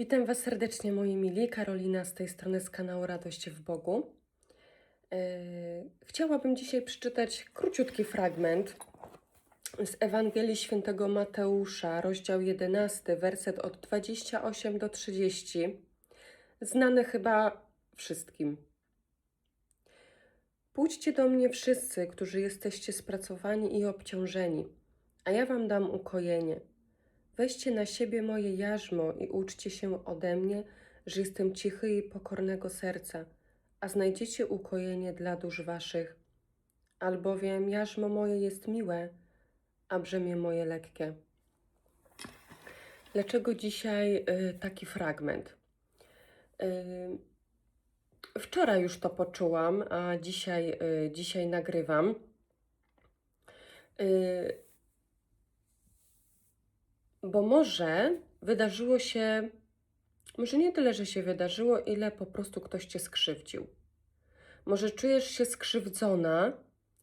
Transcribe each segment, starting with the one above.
Witam Was serdecznie, moi mili. Karolina z tej strony z kanału Radość w Bogu. Yy, Chciałabym dzisiaj przeczytać króciutki fragment z Ewangelii Świętego Mateusza, rozdział 11, werset od 28 do 30, znany chyba wszystkim. Pójdźcie do mnie wszyscy, którzy jesteście spracowani i obciążeni, a ja Wam dam ukojenie. Weźcie na siebie moje jarzmo i uczcie się ode mnie, że jestem cichy i pokornego serca, a znajdziecie ukojenie dla dusz waszych. Albowiem jarzmo moje jest miłe, a brzemię moje lekkie. Dlaczego dzisiaj y, taki fragment? Y, wczoraj już to poczułam, a dzisiaj, y, dzisiaj nagrywam. Bo może wydarzyło się, może nie tyle, że się wydarzyło, ile po prostu ktoś cię skrzywdził. Może czujesz się skrzywdzona,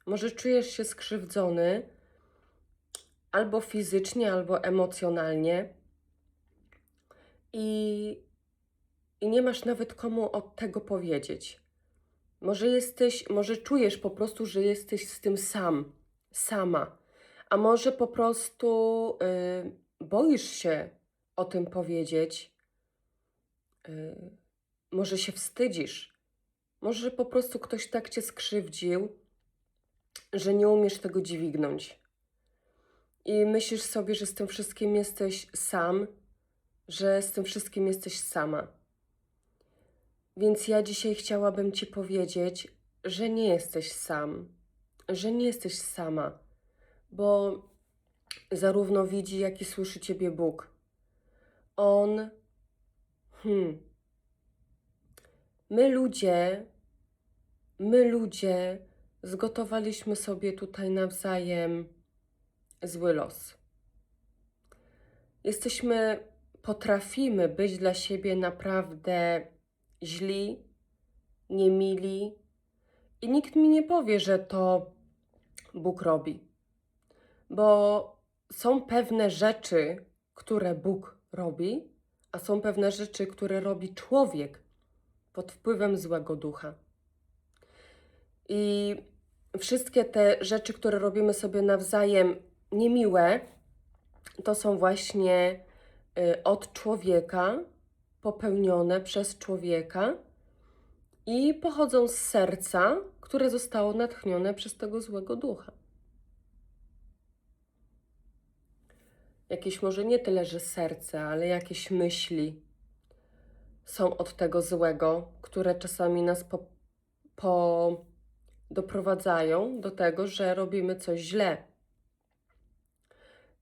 może czujesz się skrzywdzony albo fizycznie, albo emocjonalnie i, i nie masz nawet komu od tego powiedzieć. Może jesteś, może czujesz po prostu, że jesteś z tym sam, sama, a może po prostu. Yy, boisz się o tym powiedzieć, yy, może się wstydzisz, może po prostu ktoś tak cię skrzywdził, że nie umiesz tego dźwignąć. I myślisz sobie, że z tym wszystkim jesteś sam, że z tym wszystkim jesteś sama. Więc ja dzisiaj chciałabym Ci powiedzieć, że nie jesteś sam, że nie jesteś sama, bo zarówno widzi, jak i słyszy Ciebie Bóg. On, hmm, my ludzie, my ludzie zgotowaliśmy sobie tutaj nawzajem zły los. Jesteśmy, potrafimy być dla siebie naprawdę źli, niemili i nikt mi nie powie, że to Bóg robi. Bo są pewne rzeczy, które Bóg robi, a są pewne rzeczy, które robi człowiek pod wpływem złego ducha. I wszystkie te rzeczy, które robimy sobie nawzajem niemiłe, to są właśnie y, od człowieka, popełnione przez człowieka i pochodzą z serca, które zostało natchnione przez tego złego ducha. Jakieś może nie tyle, że serce, ale jakieś myśli są od tego złego, które czasami nas po, po doprowadzają do tego, że robimy coś źle.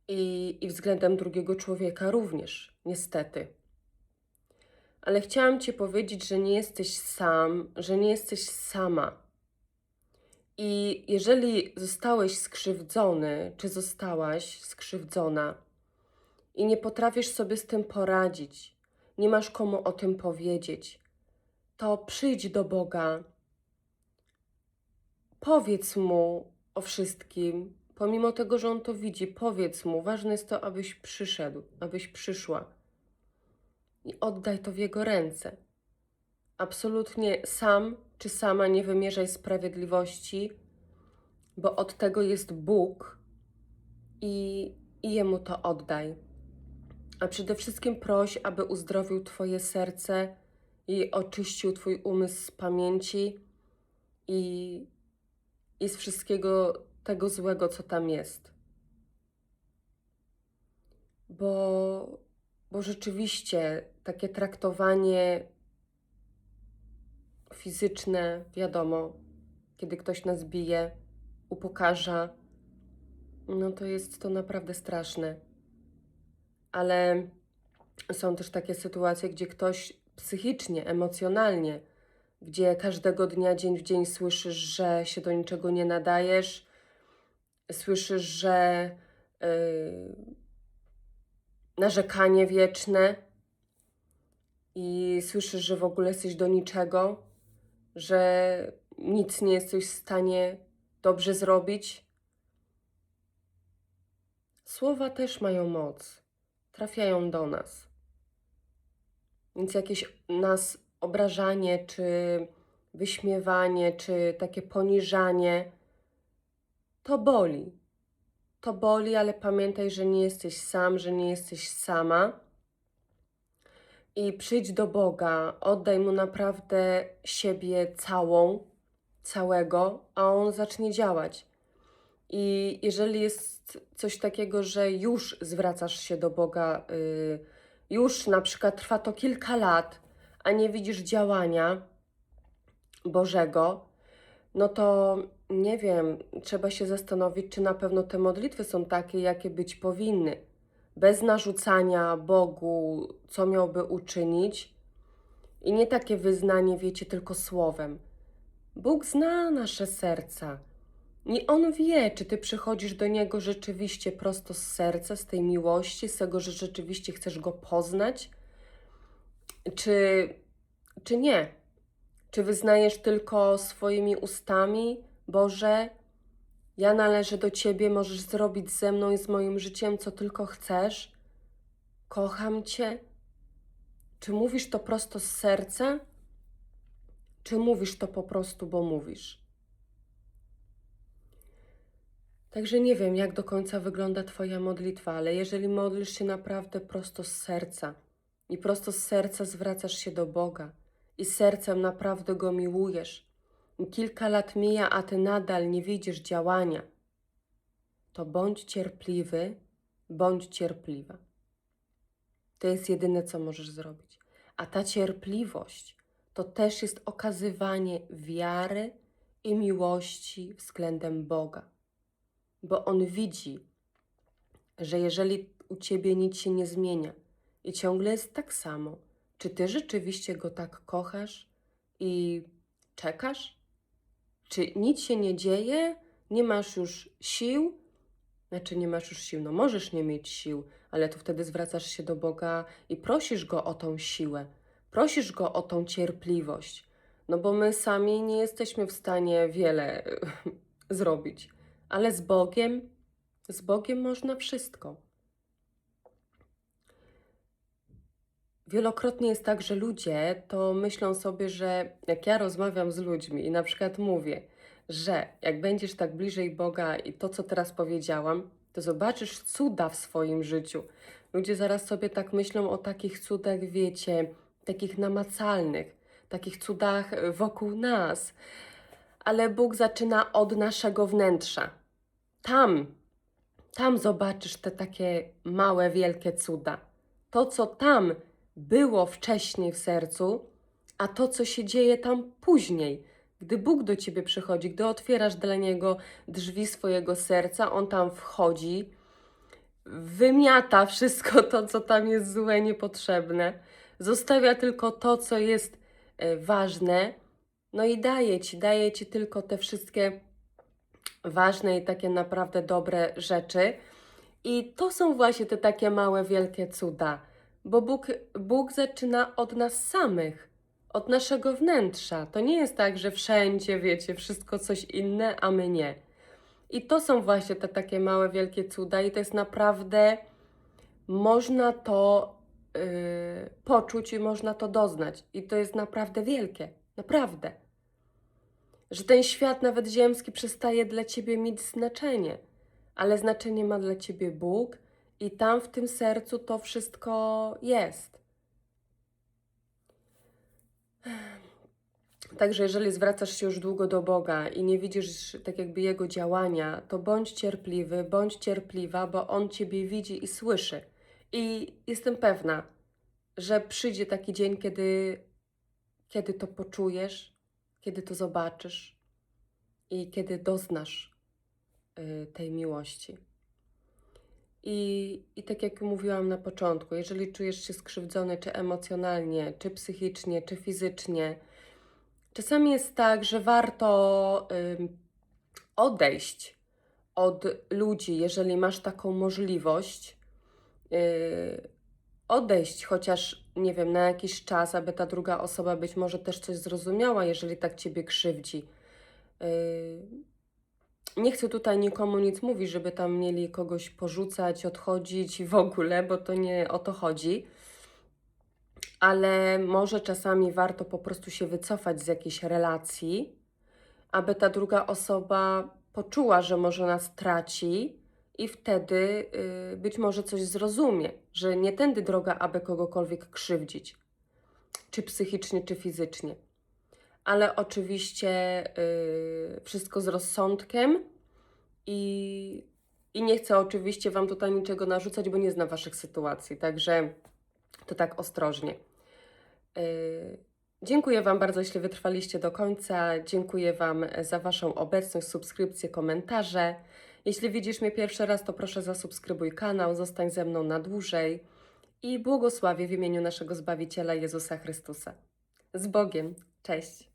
I, I względem drugiego człowieka również, niestety. Ale chciałam Ci powiedzieć, że nie jesteś sam, że nie jesteś sama. I jeżeli zostałeś skrzywdzony, czy zostałaś skrzywdzona, i nie potrafisz sobie z tym poradzić, nie masz komu o tym powiedzieć, to przyjdź do Boga, powiedz mu o wszystkim, pomimo tego, że on to widzi, powiedz mu. Ważne jest to, abyś przyszedł, abyś przyszła i oddaj to w jego ręce. Absolutnie sam czy sama nie wymierzaj sprawiedliwości, bo od tego jest Bóg i, i jemu to oddaj. A przede wszystkim proś, aby uzdrowił Twoje serce i oczyścił Twój umysł z pamięci i, i z wszystkiego tego złego, co tam jest. Bo, bo rzeczywiście takie traktowanie fizyczne, wiadomo, kiedy ktoś nas bije, upokarza, no to jest to naprawdę straszne ale są też takie sytuacje, gdzie ktoś psychicznie, emocjonalnie, gdzie każdego dnia, dzień w dzień słyszysz, że się do niczego nie nadajesz, słyszysz, że yy, narzekanie wieczne i słyszysz, że w ogóle jesteś do niczego, że nic nie jesteś w stanie dobrze zrobić. Słowa też mają moc trafiają do nas. Więc jakieś nas obrażanie, czy wyśmiewanie, czy takie poniżanie, to boli. To boli, ale pamiętaj, że nie jesteś sam, że nie jesteś sama. I przyjdź do Boga, oddaj Mu naprawdę siebie całą, całego, a On zacznie działać. I jeżeli jest coś takiego, że już zwracasz się do Boga, y, już na przykład trwa to kilka lat, a nie widzisz działania Bożego, no to nie wiem, trzeba się zastanowić, czy na pewno te modlitwy są takie, jakie być powinny. Bez narzucania Bogu, co miałby uczynić, i nie takie wyznanie, wiecie, tylko słowem. Bóg zna nasze serca. I On wie, czy ty przychodzisz do Niego rzeczywiście prosto z serca, z tej miłości, z tego, że rzeczywiście chcesz Go poznać, czy, czy nie. Czy wyznajesz tylko swoimi ustami, Boże, ja należę do Ciebie, możesz zrobić ze mną i z moim życiem, co tylko chcesz? Kocham Cię? Czy mówisz to prosto z serca? Czy mówisz to po prostu, bo mówisz? Także nie wiem, jak do końca wygląda Twoja modlitwa, ale jeżeli modlisz się naprawdę prosto z serca i prosto z serca zwracasz się do Boga i sercem naprawdę Go miłujesz, kilka lat mija, a Ty nadal nie widzisz działania, to bądź cierpliwy, bądź cierpliwa. To jest jedyne, co możesz zrobić. A ta cierpliwość to też jest okazywanie wiary i miłości względem Boga bo On widzi, że jeżeli u Ciebie nic się nie zmienia i ciągle jest tak samo, czy Ty rzeczywiście Go tak kochasz i czekasz? Czy nic się nie dzieje? Nie masz już sił? Znaczy, nie masz już sił, no możesz nie mieć sił, ale to wtedy zwracasz się do Boga i prosisz Go o tą siłę, prosisz Go o tą cierpliwość, no bo my sami nie jesteśmy w stanie wiele zrobić ale z Bogiem, z Bogiem można wszystko. Wielokrotnie jest tak, że ludzie to myślą sobie, że jak ja rozmawiam z ludźmi i na przykład mówię, że jak będziesz tak bliżej Boga i to, co teraz powiedziałam, to zobaczysz cuda w swoim życiu. Ludzie zaraz sobie tak myślą o takich cudach, wiecie, takich namacalnych, takich cudach wokół nas. Ale Bóg zaczyna od naszego wnętrza. Tam, tam zobaczysz te takie małe, wielkie cuda. To, co tam było wcześniej w sercu, a to, co się dzieje tam później. Gdy Bóg do ciebie przychodzi, gdy otwierasz dla niego drzwi swojego serca, on tam wchodzi, wymiata wszystko to, co tam jest złe, niepotrzebne, zostawia tylko to, co jest e, ważne, no i daje ci, daje ci tylko te wszystkie ważne i takie naprawdę dobre rzeczy. I to są właśnie te takie małe, wielkie cuda, bo Bóg, Bóg zaczyna od nas samych, od naszego wnętrza. To nie jest tak, że wszędzie, wiecie, wszystko coś inne, a my nie. I to są właśnie te takie małe, wielkie cuda, i to jest naprawdę, można to yy, poczuć i można to doznać. I to jest naprawdę wielkie, naprawdę że ten świat, nawet ziemski, przestaje dla ciebie mieć znaczenie, ale znaczenie ma dla ciebie Bóg i tam w tym sercu to wszystko jest. Także jeżeli zwracasz się już długo do Boga i nie widzisz tak jakby Jego działania, to bądź cierpliwy, bądź cierpliwa, bo On Ciebie widzi i słyszy. I jestem pewna, że przyjdzie taki dzień, kiedy, kiedy to poczujesz, kiedy to zobaczysz i kiedy doznasz y, tej miłości. I, I tak jak mówiłam na początku, jeżeli czujesz się skrzywdzony, czy emocjonalnie, czy psychicznie, czy fizycznie, czasami jest tak, że warto odejść od ludzi, jeżeli masz taką możliwość. Y, odejść chociaż, nie wiem, na jakiś czas, aby ta druga osoba być może też coś zrozumiała, jeżeli tak ciebie krzywdzi. Yy, nie chcę tutaj nikomu nic mówić, żeby tam mieli kogoś porzucać, odchodzić w ogóle, bo to nie o to chodzi. ale może czasami warto po prostu się wycofać z jakiejś relacji, aby ta druga osoba poczuła, że może nas traci i wtedy y, być może coś zrozumie, że nie tędy droga, aby kogokolwiek krzywdzić, czy psychicznie, czy fizycznie. Ale oczywiście y, wszystko z rozsądkiem i, i nie chcę oczywiście Wam tutaj niczego narzucać, bo nie znam Waszych sytuacji, także to tak ostrożnie. Yy, Dziękuję Wam bardzo, jeśli wytrwaliście do końca. Dziękuję Wam za Waszą obecność, subskrypcję, komentarze. Jeśli widzisz mnie pierwszy raz, to proszę zasubskrybuj kanał, zostań ze mną na dłużej i błogosławię w imieniu naszego Zbawiciela Jezusa Chrystusa. Z Bogiem. Cześć.